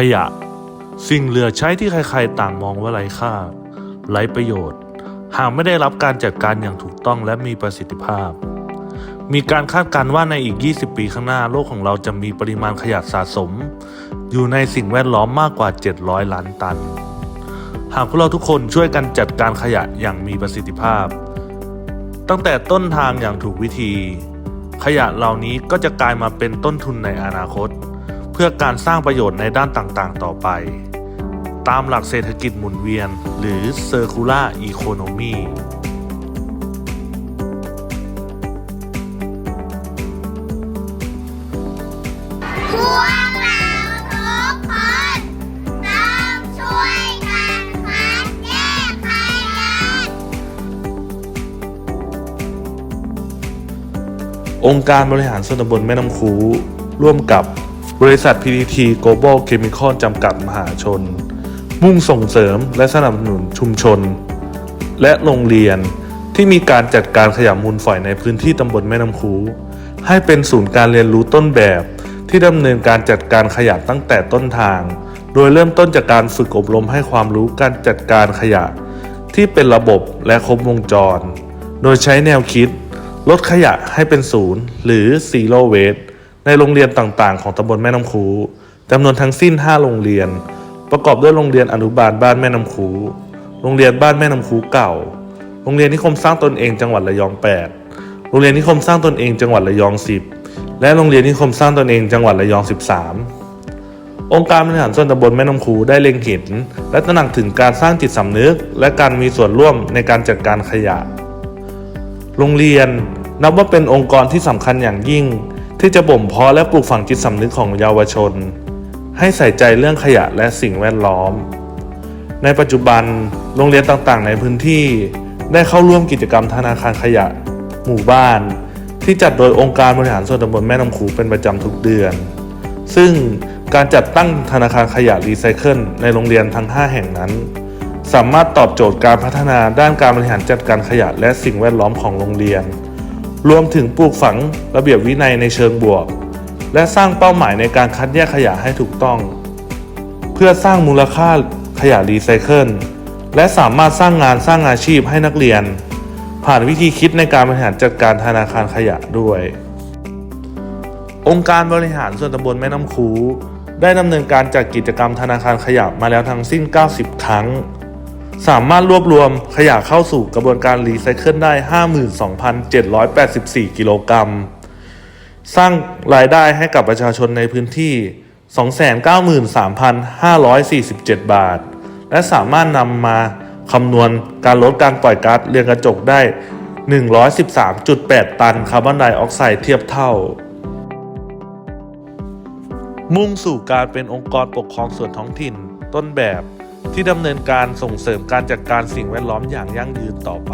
ขยะ สิ่งเหลือใช้ที่ใครๆ ต่างมองว่าไร้ค่า ไร้ประโยชน์ หากไม่ได้รับการจัดการอย่างถูกต้องและมีประสิทธิภาพ มีการคาดการณ์ว่าในอีก 20 ปีข้างหน้าโลกของเราจะมีปริมาณขยะสะสม อยู่ในสิ่งแวดล้อมมากกว่า 700 ล้านตัน หากพวกเราทุกคนช่วยกันจัดการขยะอย่างมีประสิทธิภาพ ตั้งแต่ต้นทางอย่างถูกวิธี ขยะเหล่านี้ก็จะกลายมาเป็นต้นทุนในอนาคต เพื่อการสร้างประโยชน์ในด้านต่างๆ ต่อไป ตามหลักเศรษฐกิจหมุนเวียน หรือ Circular Economy พวกเราทุกคนต้องช่วยกันคัดแยกขยะองค์การบริหารส่วนตำบลแม่น้ำคู ร่วมกับ บริษัท PTT Global Chemical จำกัดมหาชน มุ่งส่งเสริมและสนับสนุนชุมชน และโรงเรียนที่มีการจัดการขยะมูลฝอยในพื้นที่ตำบลแม่น้ำคู ให้เป็นศูนย์การเรียนรู้ต้นแบบ ที่ดำเนินการจัดการขยะตั้งแต่ต้นทาง โดยเริ่มต้นจากการฝึกอบรมให้ความรู้การจัดการขยะ ที่เป็นระบบและครบวงจร โดยใช้แนวคิด ลดขยะให้เป็นศูนย์หรือ Zero Waste ในโรงเรียนต่างๆ ของตำบลแม่น้ำคูจำนวนทั้งสิ้น 5 โรงเรียน ประกอบด้วยโรงเรียนอนุบาลบ้านแม่น้ำคู โรงเรียนบ้านแม่น้ำคูเก่า โรงเรียนนิคมสร้างตนเองจังหวัดระยอง 8 โรงเรียนนิคมสร้างตนเองจังหวัดระยอง 10 และโรงเรียนนิคมสร้างตนเองจังหวัดระยอง 13 องค์การบริหารส่วนตำบลแม่น้ำคูได้เล็งเห็น และตระหนักถึงการสร้างจิตสำนึก และการมีส่วนร่วมในการจัดการขยะ โรงเรียนนับว่าเป็นองค์กรที่สำคัญอย่างยิ่ง ที่จะบ่มเพาะและปลูกฝังจิตสำนึกของเยาวชน ให้ใส่ใจเรื่องขยะและสิ่งแวดล้อม ในปัจจุบันโรงเรียนต่างๆ ในพื้นที่ ได้เข้าร่วมกิจกรรมธนาคารขยะ หมู่บ้าน ที่จัดโดยองค์การบริหารส่วนตำบลแม่น้ำคูเป็นประจำทุกเดือน ซึ่งการจัดตั้งธนาคารขยะรีไซเคิลในโรงเรียนทั้ง 5 แห่งนั้น สามารถตอบโจทย์การพัฒนาด้านการบริหารจัดการขยะและสิ่งแวดล้อมของโรงเรียน รวมถึงปลูกฝังระเบียบวินัยในเชิงบวก และสร้างเป้าหมายในการคัดแยกขยะให้ถูกต้อง เพื่อสร้างมูลค่าขยะรีไซเคิลและสามารถสร้างงานสร้างอาชีพให้นักเรียน ผ่านวิธีคิดในการบริหารจัดการธนาคารขยะด้วย องค์การบริหารส่วนตำบลแม่น้ำคู ได้ดำเนินการจัดกิจกรรมธนาคารขยะมาแล้วทั้งสิ้น 90 ครั้ง สามารถรวบรวมขยะเข้าสู่กระบวนการรีไซเคิลได้ 52,784 กิโลกรัม สร้างรายได้ให้กับประชาชนในพื้นที่ 293,547 บาท และสามารถนำมาคำนวณการลดการปล่อยก๊าซเรือนกระจกได้ 113.8 ตันคาร์บอนไดออกไซด์เทียบเท่า มุ่งสู่การเป็นองค์กรปกครองส่วนท้องถิ่นต้นแบบ ที่ดำเนินการส่งเสริมการจัดการสิ่งแวดล้อมอย่างยั่งยืนต่อไป